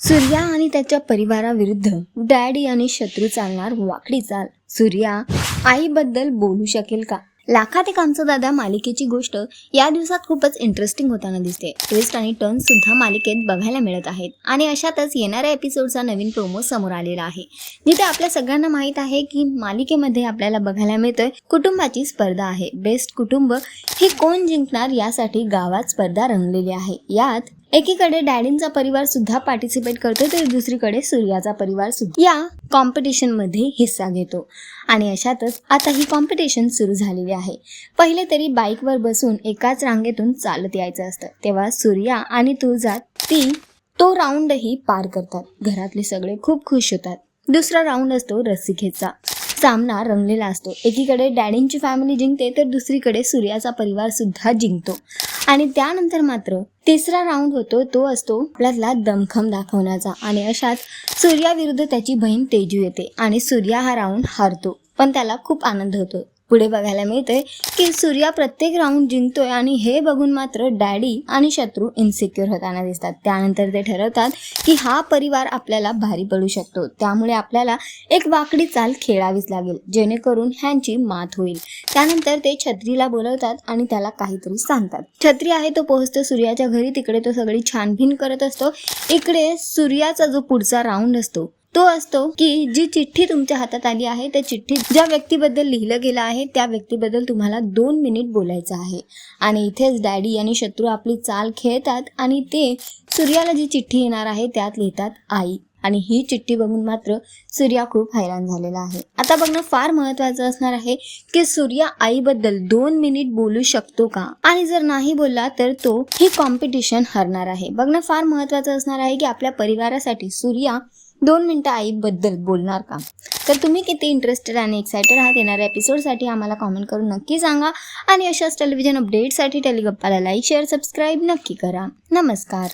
सूर्या आणि त्याच्या परिवाराविरुद्ध डॅडी आणि शत्रू चालणार वाकडी चाल. सूर्या आईबद्दल बोलू शकेल का? लाखात एक आमचा दादा मालिकेची गोष्ट या दिवसात खूपच इंटरेस्टिंग होताना दिसते. ट्विस्ट आणि टर्न सुद्धा मालिकेत बघायला मिळत आहेत. आणि अशातच येणाऱ्या एपिसोडचा नवीन प्रोमो समोर आलेला आहे. जिथे आपल्या सगळ्यांना माहीत आहे की मालिकेमध्ये आपल्याला बघायला मिळतंय कुटुंबाची स्पर्धा आहे. बेस्ट कुटुंब हे कोण जिंकणार यासाठी गावात स्पर्धा रंगलेली आहे. यात एकीकडे डॅडींचा परिवार सुद्धा पार्टिसिपेट करतो तर दुसरीकडे सूर्याचा परिवार सुद्धा. या कॉम्पिटिशनमध्ये हिस्सा घेतो. आणि अशातच आता ही कॉम्पिटिशन सुरू झालेली आहे. पहिले तरी बाईकवर बसून एकाच रांगेतून चालत यायचं असतं. तेव्हा सूर्या आणि तुळजा ती तो राऊंडही पार करतात. घरातले सगळे खूप खुश होतात. दुसरा राऊंड असतो रस्सीखेचा. सामना रंगलेला असतो. एकीकडे डॅडींची फॅमिली जिंकते तर दुसरीकडे सूर्याचा परिवार सुद्धा जिंकतो. आणि त्यानंतर मात्र तिसरा राऊंड होतो तो असतो आपल्यातला दमखम दाखवण्याचा. आणि अशात सूर्याविरुद्ध त्याची बहीण तेजू येते आणि सूर्या हा राऊंड हारतो. पण त्याला खूप आनंद होतो. पुढे बघायला मिळते की सूर्या प्रत्येक राऊंड जिंकतोय आणि हे बघून मात्र डॅडी आणि शत्रू इन्सिक्युअर होताना दिसतात. त्यानंतर ते ठरवतात की हा परिवार आपल्याला भारी पडू शकतो. त्यामुळे आपल्याला एक वाकडी चाल खेळावीच लागेल जेणेकरून ह्यांची मात होईल. त्यानंतर ते छत्रीला बोलवतात आणि त्याला काहीतरी सांगतात. छत्री आहे तो पोहोचतो सूर्याच्या घरी तिकडे तो सगळी छानबीन करत असतो. इकडे सूर्याचा जो पुढचा राऊंड असतो तो असतो की जी चिठ्ठी तुमच्या हातात आली आहे त्या चिठ्ठीत ज्या व्यक्तीबद्दल लिहिलं गेलं आहे त्या व्यक्तीबद्दल तुम्हाला दोन मिनिट बोलायचं आहे. आणि इथेच डॅडी आणि शत्रू आपली चाल खेळतात आणि ते सूर्याला जी चिठ्ठी येणार आहे त्यात लिहितात आई. आणि ही चिठ्ठी बघून मात्र सूर्या खूप हैराण झालेला आहे. आता बघणं फार महत्वाचं असणार आहे की सूर्या आईबद्दल दोन मिनिट बोलू शकतो का? आणि जर नाही बोलला तर तो ही कॉम्पिटिशन हरणार आहे. बघणं फार महत्वाचं असणार आहे की आपल्या परिवारासाठी सूर्या दोन मिनटं आईबद्दल बोलणार का? तर तुम्ही किती इंटरेस्टेड आणि एक्सायटेड आहात येणाऱ्या एपिसोडसाठी आम्हाला कॉमेंट करून नक्की सांगा. आणि अशाच टेलिव्हिजन अपडेटसाठी टेलिगप्पाला लाईक शेअर सबस्क्राईब नक्की करा. नमस्कार.